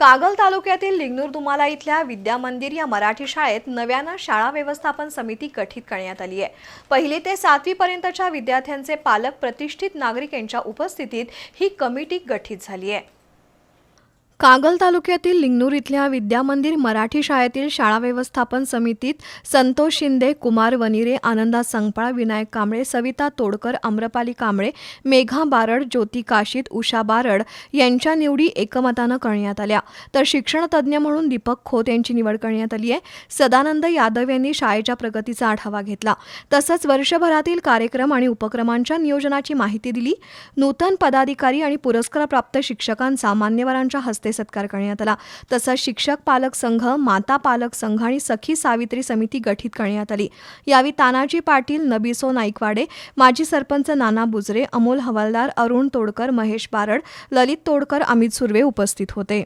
कागल तालुक्यातील लिंगनूर दुमाला इथल्या विद्यामंदिर या मराठी शाळेत नव्यानं शाळा व्यवस्थापन समिती गठीत करण्यात आली आहे. पहिली ते सातवी पर्यंतच्या विद्यार्थ्यांचे पालक प्रतिष्ठित नागरिक यांच्या उपस्थितीत ही कमिटी गठीत झाली आहे. कागल तालुक्यातील लिंगनूर इथल्या विद्यामंदिर मराठी शाळेतील शाळा व्यवस्थापन समितीत संतोष शिंदे कुमार वनिरे आनंदा संगपाळ विनायक कांबळे सविता तोडकर आम्रपाली कांबळे मेघा बारड ज्योती काशीत उषा बारड यांच्या निवडी एकमतानं करण्यात आल्या. तर शिक्षणतज्ज्ञ म्हणून दीपक खोत यांची निवड करण्यात आली आहे सदानंद यादव यांनी शाळेच्या प्रगतीचा आढावा घेतला. तसंच वर्षभरातील कार्यक्रम आणि उपक्रमांच्या नियोजनाची माहिती दिली. नूतन पदाधिकारी आणि पुरस्कारप्राप्त शिक्षकांचा मान्यवरांच्या हस्ते हस्ते सत्कार करण्यात आला. तसंच शिक्षक पालक संघ माता पालक संघ आणि सखी सावित्री समिती गठीत करण्यात आली. यावेळी तानाजी पाटील नबिसो नाईकवाडे माजी सरपंच नाना बुजरे अमोल हवालदार अरुण तोडकर महेश बारड ललित तोडकर अमित सुर्वे उपस्थित होते.